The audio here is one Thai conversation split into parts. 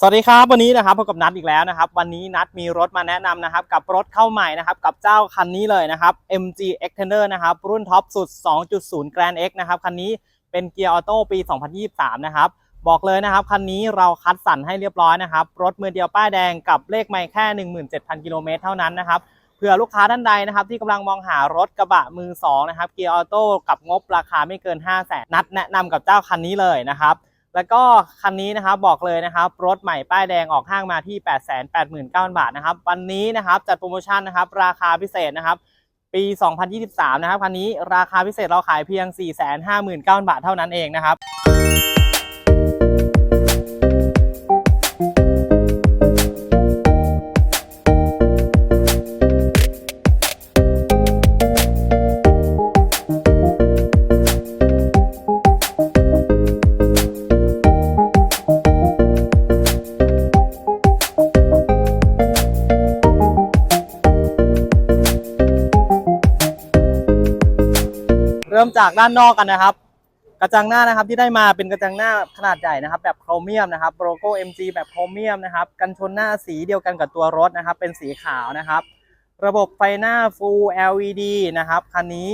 สวัสดีครับวันนี้นะครับพบกับนัดอีกแล้วนะครับ วันนี้นัดมีรถมาแนะนำนะครับ กับรถเข้าใหม่นะครับ กับเจ้าคันนี้เลยนะครับ MG Extender นะครับ รุ่นท็อปสุด 2.0 Grand X นะครับคันนี้เป็นเกียร์ออโต้ปี 2023 นะครับ บอกเลยนะครับ คันนี้เราคัดสรรให้เรียบร้อยนะครับ รถมือเดียวป้ายแดงกับเลขไม่แค่ 17,000 กิโลเมตรเท่านั้นนะครับเผื่อลูกค้าท่านใดนะครับ ที่กำลังมองหารถกระบะมือสองนะครับเกียร์ออโต้กับงบราคาไม่เกิน 5 0 0แสนนัดแนะนำกับเจ้าคันนี้เลยนะครับ แล้วก็คันนี้นะครับบอกเลยนะครับรถใหม่ป้ายแดงออกห้างมาที่ 8 8 9 0 0 0 บาทนะครับวันนี้นะครับจัดโปรโมชั่นนะครับราคาพิเศษนะครับปี 2023 นะครับคันนี้ราคาพิเศษเราขายเพียง 459,000 บาทเท่านั้นเองนะครับ ริ่มจากด้านนอกกันนะครับ กระจังหน้านะครับที่ได้มาเป็นกระจังหน้าขนาดใหญ่นะครับ แบบโครเมียมนะครับโลโก้ MG แบบโครเมียมนะครับกันชนหน้าสีเดียวกันกับตัวรถนะครับ เป็นสีขาวนะครับ ระบบไฟหน้า Full LED นะครับคันนี้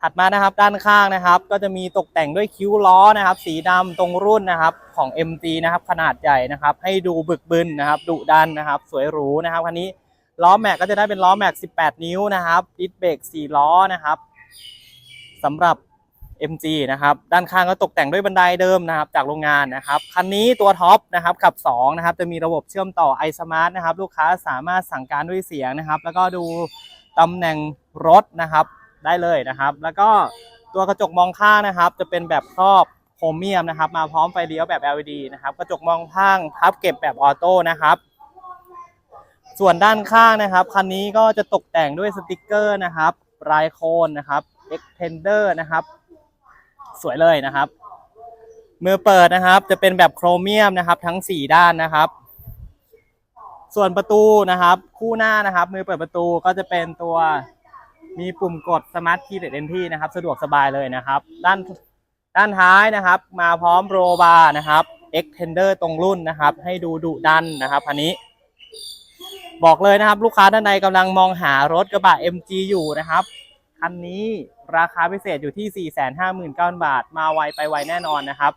ถัดมานะครับด้านข้างนะครับ ก็จะมีตกแต่งด้วยคิ้วล้อนะครับ สีดำตรงรุ่นนะครับของ MG นะครับขนาดใหญ่นะครับ ให้ดูบึกบึนนะครับดุดันนะครับ สวยหรูนะครับคันนี้ ล้อแม็กก็จะได้เป็นล้อแม็ก 18 นิ้วนะครับดิสเบรก4 ล้อนะครับสำหรับ MG นะครับด้านข้างก็ตกแต่งด้วยบันไดเดิมนะครับจากโรงงานนะครับคันนี้ตัวท็อปนะครับขับ2นะครับจะมีระบบเชื่อมต่อ iSmart นะครับลูกค้าสามารถสั่งการด้วยเสียงนะครับ แล้วก็ดูตำแหน่งรถนะครับได้เลยนะครับ แล้วก็ตัวกระจกมองข้างนะครับ จะเป็นแบบครอบโครเมียมนะครับ มาพร้อมไฟเลี้ยวแบบ LED นะครับกระจกมองข้างพับเก็บแบบออโต้นะครับ ส่วนด้านข้างนะครับ คันนี้ก็จะตกแต่งด้วยสติกเกอร์นะครับลายโคนนะครับ extender นะครับ สวยเลยนะครับ มือเปิดนะครับ จะเป็นแบบโครเมียมนะครับ ทั้ง 4 ด้านนะครับ ส่วนประตูนะครับ คู่หน้านะครับ มือเปิดประตูก็จะเป็นตัวมีปุ่มกด Smart Key Led Entry นะครับ สะดวกสบายเลยนะครับ ด้านด้านท้ายนะครับ มาพร้อมโรบาร์นะครับ extender ตรงรุ่นนะครับ ให้ดูดุดันนะครับคันนี้ บอกเลยนะครับ ลูกค้าท่านใดกำลังมองหารถกระบะ MG อยู่นะครับคันนี้ราคาพิเศษอยู่ที่ 459,000 บาท มาไวไปไวแน่นอนนะครับ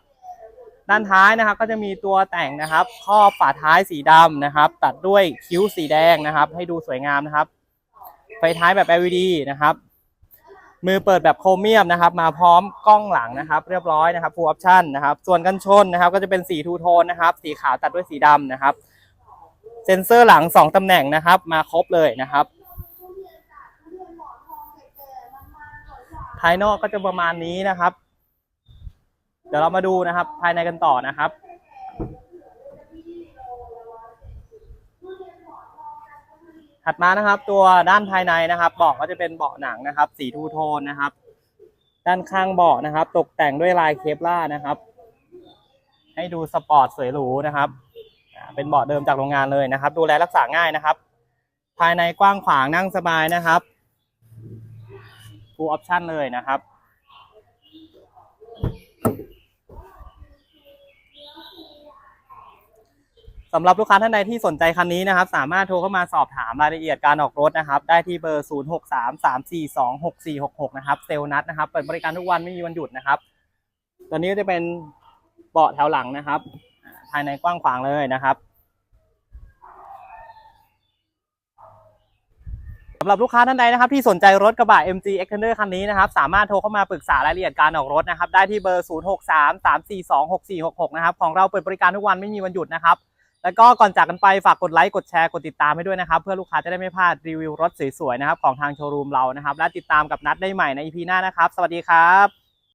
ด้านท้ายนะครับก็จะมีตัวแต่งนะครับครอบฝาท้ายสีดำนะครับ ตัดด้วยคิ้วสีแดงนะครับ ให้ดูสวยงามนะครับ ไฟท้ายแบบ LED นะครับ มือเปิดแบบโครเมียมนะครับ มาพร้อมกล้องหลังนะครับ เรียบร้อยนะครับ full option นะครับ ส่วนกันชนนะครับ ก็จะเป็นสีทูโทนนะครับ สีขาวตัดด้วยสีดำนะครับ เซนเซอร์หลัง 2 ตำแหน่งนะครับ มาครบเลยนะครับ ภายนอกก็จะประมาณนี้นะครับ เดี๋ยวเรามาดูนะครับ ภายในกันต่อนะครับถัดมานะครับตัวด้านภายในนะครับเบาะก็จะเป็นเบาะหนังนะครับ สีทูโทนนะครับ ด้านข้างเบาะนะครับ ตกแต่งด้วยลายเคปล่านะครับ ให้ดูสปอร์ตสวยหรูนะครับ เป็นเบาะเดิมจากโรงงานเลยนะครับ ดูแลรักษาง่ายนะครับ ภายในกว้างขวางนั่งสบายนะครับ full option เลยนะครับ สำหรับลูกค้าท่านใดที่สนใจคันนี้นะครับ สามารถโทรเข้ามาสอบถามรายละเอียดการออกรถนะครับ ได้ที่เบอร์ 0633426466 นะครับเซลล์นัดนะครับ เปิดบริการทุกวันไม่มีวันหยุดนะครับ ตอนนี้จะเป็นเบาะแถวหลังนะครับ ภายในกว้างขวางเลยนะครับสำหรับลูกค้าท่านใดนะครับที่สนใจรถกระบะ MG Extender คันนี้นะครับสามารถโทรเข้ามาปรึกษารายละเอียดการออกรถนะครับได้ที่เบอร์ 0633426466 นะครับของเราเปิดบริการทุกวันไม่มีวันหยุดนะครับแล้วก็ก่อนจากกันไปฝากกดไลค์กดแชร์กดติดตามให้ด้วยนะครับ เพื่อลูกค้าจะได้ไม่พลาดรีวิวรถสวยๆนะครับของทางโชว์รูมเรานะครับ และติดตามกับนัดได้ใหม่ใน EP หน้านะครับ สวัสดีครับ